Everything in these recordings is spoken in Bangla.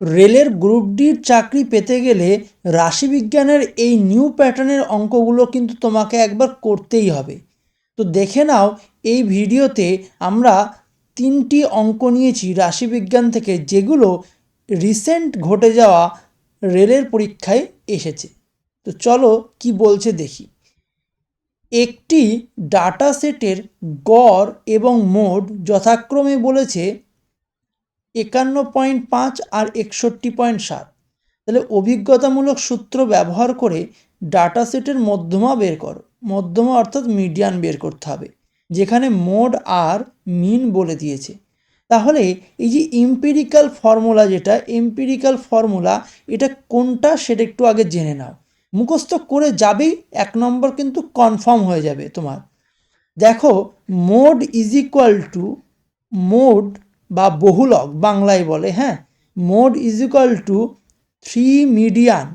রেলের গ্রুপ ডির চাকরি পেতে গেলে রাশিবিজ্ঞানের এই নিউ প্যাটার্নের অঙ্কগুলো কিন্তু তোমাকে একবার করতেই হবে। তো দেখে নাও, এই ভিডিওতে আমরা তিনটি অঙ্ক নিয়েছি রাশিবিজ্ঞান থেকে, যেগুলো রিসেন্ট ঘটে যাওয়া রেলের পরীক্ষায় এসেছে। তো চলো কি বলছে দেখি। একটি ডাটা সেটের গড় এবং মোড যথাক্রমে বলেছে একান্ন পয়েন্ট পাঁচ আর একষট্টি পয়েন্ট সাত। তাহলে অভিজ্ঞতামূলক সূত্র ব্যবহার করে ডাটা সেটের মধ্যমা বের করো। মধ্যমা অর্থাৎ মিডিয়ান বের করতে হবে, যেখানে মোড আর মিন বলে দিয়েছে। তাহলে এই যে এম্পিরিক্যাল ফর্মুলা যেটা, এম্পিরিক্যাল ফর্মুলা, এটা কোনটা সেটা একটু আগে জেনে নাও। মুখস্থ করে যাবেই, এক নম্বর কিন্তু কনফার্ম হয়ে যাবে তোমার। দেখো, mode is equal to, mode বা বহুলক বাংলায় বলে হ্যাঁ? Mode is equal to three median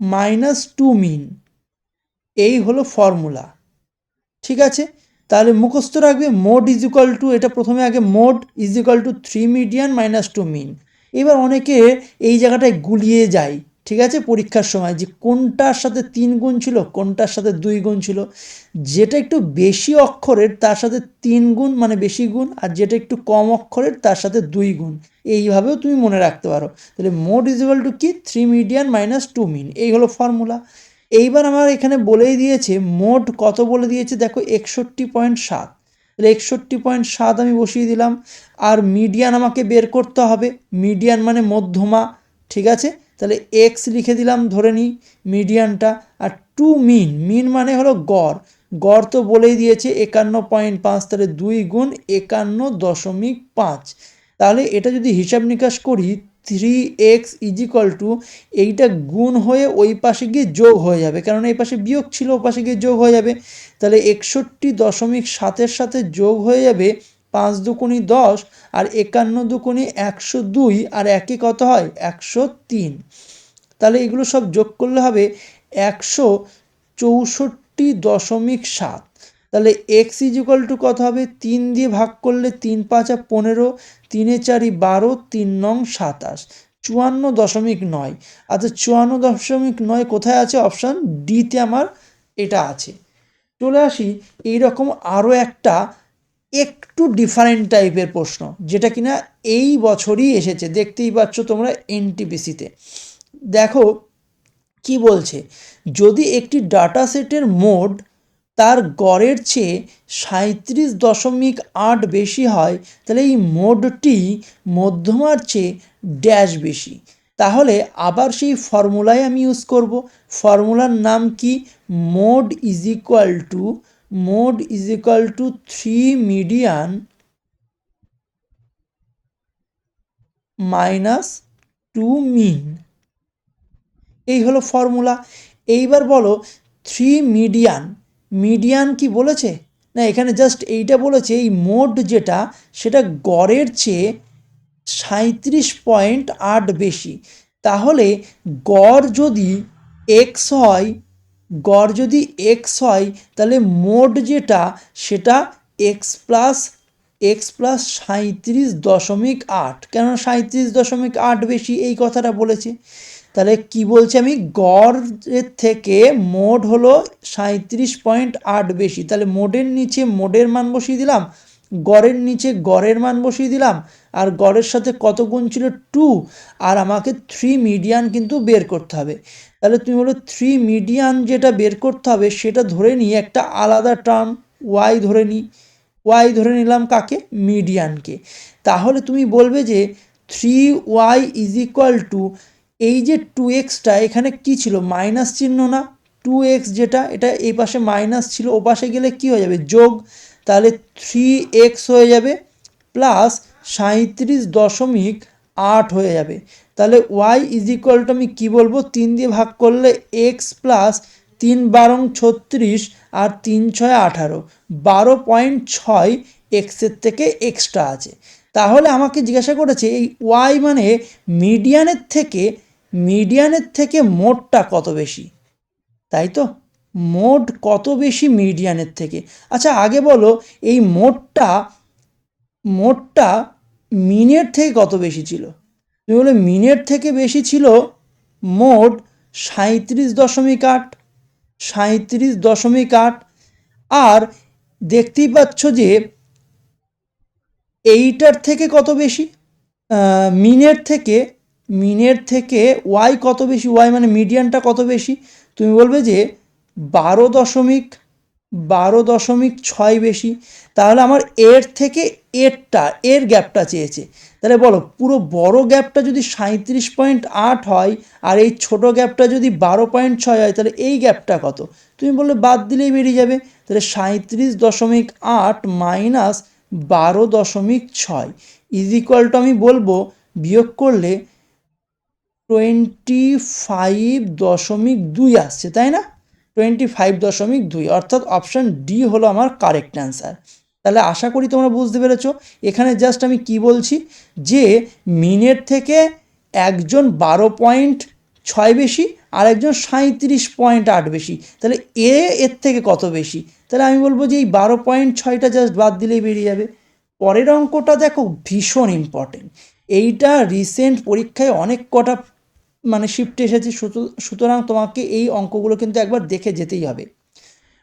minus two mean এই হলো ফর্মুলা ঠিক আছে? তাহলে মুখস্থ রাখবে মোড ইজ ইকাল টু এটা প্রথমে আগে mode is equal to three median minus two mean এবার অনেকে এই জায়গাটায় গুলিয়ে যায়। ঠিক আছে? পরীক্ষার সময় যে কোনটার সাথে তিন গুণ ছিল, কোনটার সাথে দুই গুণ ছিল, যেটা একটু বেশি অক্ষরের তার সাথে তিন গুণ মানে বেশি গুণ, আর যেটা একটু কম অক্ষরের তার সাথে দুই গুণ। এইভাবেও তুমি মনে রাখতে পারো। তাহলে মোড ইজ টু কি? Three median minus two mean এই হলো ফর্মুলা এইবার আমার এখানে বলেই দিয়েছে মোড কত বলে দিয়েছে? দেখো, একষট্টি পয়েন্ট সাত। তাহলে একষট্টি পয়েন্ট সাত আমি বসিয়ে দিলাম। আর মিডিয়ান আমাকে বের করতে হবে। মিডিয়ান মানে মধ্যমা, ঠিক আছে? তাহলে এক্স লিখে দিলাম, ধরে নিই মিডিয়ানটা আর টু মিন মিন মানে হলো গড়। গড় তো বলেই দিয়েছে একান্ন পয়েন্ট পাঁচ, তাহলে দুই গুণ একান্ন দশমিক পাঁচ। তাহলে এটা যদি হিসাব নিকাশ করি থ্রি এক্স ইজিক্যাল টু এইটা গুণ হয়ে ওই পাশে গিয়ে যোগ হয়ে যাবে। কারণ এই পাশে বিয়োগ ছিল, ও পাশে গিয়ে যোগ হয়ে যাবে। তাহলে একষট্টি দশমিক সাতের সাথে যোগ হয়ে যাবে পাঁচ দুকুনি দশ আর একান্ন দুকুনি একশো দুই আর একে কত হয়? একশো তিন। তাহলে এগুলো সব যোগ করলে হবে একশো চৌষট্টি দশমিক সাত। তাহলে এক্স ইজিক্যাল টু কত হবে? তিন দিয়ে ভাগ করলে তিন পাঁচা পনেরো, তিনে চারি বারো, তিন নং সাতাশ। চুয়ান্ন দশমিক নয়। আচ্ছা চুয়ান্ন দশমিক নয় কোথায় আছে? অপশান ডিতে আমার এটা আছে। চলে আসি, এইরকম আরও একটা একটু ডিফারেন্ট টাইপের প্রশ্ন, যেটা কিনা এই বছরই এসেছে। দেখতেই পাচ্ছ তোমরা এনটিপিসিতে দেখো, কি বলছে? যদি একটি ডাটা সেটের মোড তার গড়ের চেয়ে সাঁত্রিশ দশমিক আট বেশি হয়, তাহলে এই মোডটি মধ্যমার চেয়ে ড্যাশ বেশি। তাহলে আবার সেই ফর্মুলায় আমি ইউজ করব। ফর্মুলার নাম কি? Mode is equal to mode is equal to three median minus two mean. এই হলো ফর্মুলা। এইবার বলো, থ্রি মিডিয়ান। মিডিয়ান কি বলেছে? না, এখানে জাস্ট এইটা বলেছে, এই মোড যেটা, সেটা গড়ের চেয়ে সাঁত্রিশ পয়েন্ট আট বেশি। তাহলে গড় যদি এক্স হয় গড় যদি এক্স হয়, তাহলে মোড যেটা, সেটা এক্স প্লাস এক্স প্লাস সাঁত্রিশ দশমিক আট। কেননা সাঁত্রিশ দশমিক আট বেশি, এই কথাটা বলেছে। তাহলে কি বলছি আমি? গড়ের থেকে মোড হলো সাঁত্রিশ পয়েন্ট আট বেশি। তাহলে মোডের নিচে মোডের মান বসিয়ে দিলাম। গড়ের নিচে গড়ের মান বসিয়ে দিলাম, আর গড়ের সাথে কত গুণ ছিল? টু। আর আমাকে থ্রি মিডিয়ান কিন্তু বের করতে হবে। তাহলে তুমি বলো থ্রি মিডিয়ান যেটা বের করতে হবে, সেটা ধরে নিই, একটা আলাদা টার্ম ওয়াই ধরে নিই। ওয়াই ধরে নিলাম কাকে? মিডিয়ানকে তাহলে তুমি বলবে যে three y is equal to এই যে টু এক্সটা এখানে কি ছিল? মাইনাস চিহ্ন না। টু এক্স যেটা, এটা এই পাশে মাইনাস ছিল ও পাশে গেলে কি হয়ে যাবে? যোগ। তাহলে থ্রি এক্স হয়ে যাবে প্লাস সাঁত্রিশ দশমিক আট হয়ে যাবে। তাহলে ওয়াই ইজ ইকুয়াল টু আমি কী বলব? তিন দিয়ে ভাগ করলে এক্স প্লাস তিন বারং ছত্রিশ আর তিন ছয় আঠারো। বারো পয়েন্ট ছয় এক্সের থেকে এক্সট্রা আছে। তাহলে আমাকে জিজ্ঞাসা করেছে, এই ওয়াই মানে মিডিয়ানের থেকে মিডিয়ানের থেকে মোটটা কত বেশি? তাই তো? মোড কত বেশি মিডিয়ানের থেকে? আচ্ছা আগে বলো, এই মোডটা মোডটা মিনের থেকে কত বেশি ছিল? তুমি বলে, মিনের থেকে বেশি ছিল মোট সাঁত্রিশ দশমিক আট সাঁত্রিশ দশমিক আট। আর দেখতেই পাচ্ছ যে এইটার থেকে কত বেশি? মিনের থেকে মিনের থেকে ওয়াই কত বেশি? ওয়াই মানে মিডিয়ানটা কত বেশি? তুমি বলবে যে বারো দশমিক বারো দশমিক ছয় বেশি। তাহলে আমার এর থেকে এরটা, এর গ্যাপটা চেয়েছে। তাহলে বলো, পুরো বড় গ্যাপটা যদি সাঁত্রিশ পয়েন্ট আট হয় আর এই ছোট গ্যাপটা যদি বারো পয়েন্ট ছয় হয়, তাহলে এই গ্যাপটা কত? তুমি বললে বাদ দিলেই বেরিয়ে যাবে। তাহলে সাঁত্রিশ দশমিক আট মাইনাস বারো দশমিক ছয় ইজ ইকুয়াল টু আমি বলব, বিয়োগ করলে টোয়েন্টি ফাইভ দশমিক দুই আসছে, তাই না? টোয়েন্টি ফাইভ দশমিক দুই, অর্থাৎ অপশান ডি হলো আমার কারেক্ট অ্যান্সার। তাহলে আশা করি তোমরা বুঝতে পেরেছ। এখানে জাস্ট আমি কি বলছি যে মিনের থেকে একজন বারো পয়েন্ট ছয় বেশি আর একজন সাঁত্রিশ পয়েন্ট আট বেশি। তাহলে এ এর থেকে কত বেশি? তাহলে আমি বলব যে এই বারো পয়েন্ট ছয়টা জাস্ট বাদ দিলেই বেরিয়ে যাবে। পরের অঙ্কটা দেখো ভীষণ ইম্পর্টেন্ট এইটা রিসেন্ট পরীক্ষায় অনেক কটা মানে শিফট এসেছে, সুতু- সুতরাং তোমাকে এই অঙ্কগুলো কিন্তু একবার দেখে যেতেই হবে।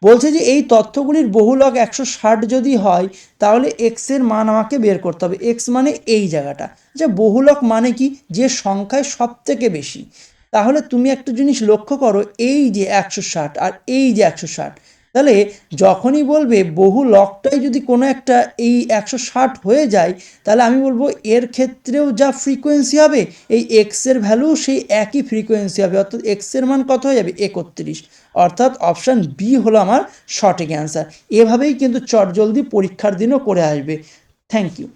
বলছে যে এই তথ্যগুলির বহুলক একশো ষাট যদি হয়, তাহলে এক্সের মান আমাকে বের করতে হবে। এক্স মানে এই জায়গাটা। আচ্ছা বহুলক মানে কি? যে সংখ্যায় সব থেকে বেশি। তাহলে তুমি একটা জিনিস লক্ষ্য করো, এই যে একশো ষাট আর এই যে একশো ষাট তাহলে যখনই বলবে বহু লকটাই যদি কোনো একটা এই একশো ষাট হয়ে যায়, তাহলে আমি বলব এর ক্ষেত্রেও যা ফ্রিকোয়েন্সি হবে, এই এক্সের ভ্যালু সেই একই ফ্রিকোয়েন্সি হবে, অর্থাৎ এক্সের মান কত হয়ে যাবে? একত্রিশ। অর্থাৎ অপশান বি হলো আমার সঠিক অ্যান্সার এভাবেই কিন্তু চটজলদি পরীক্ষার দিনও করে আসবে। Thank you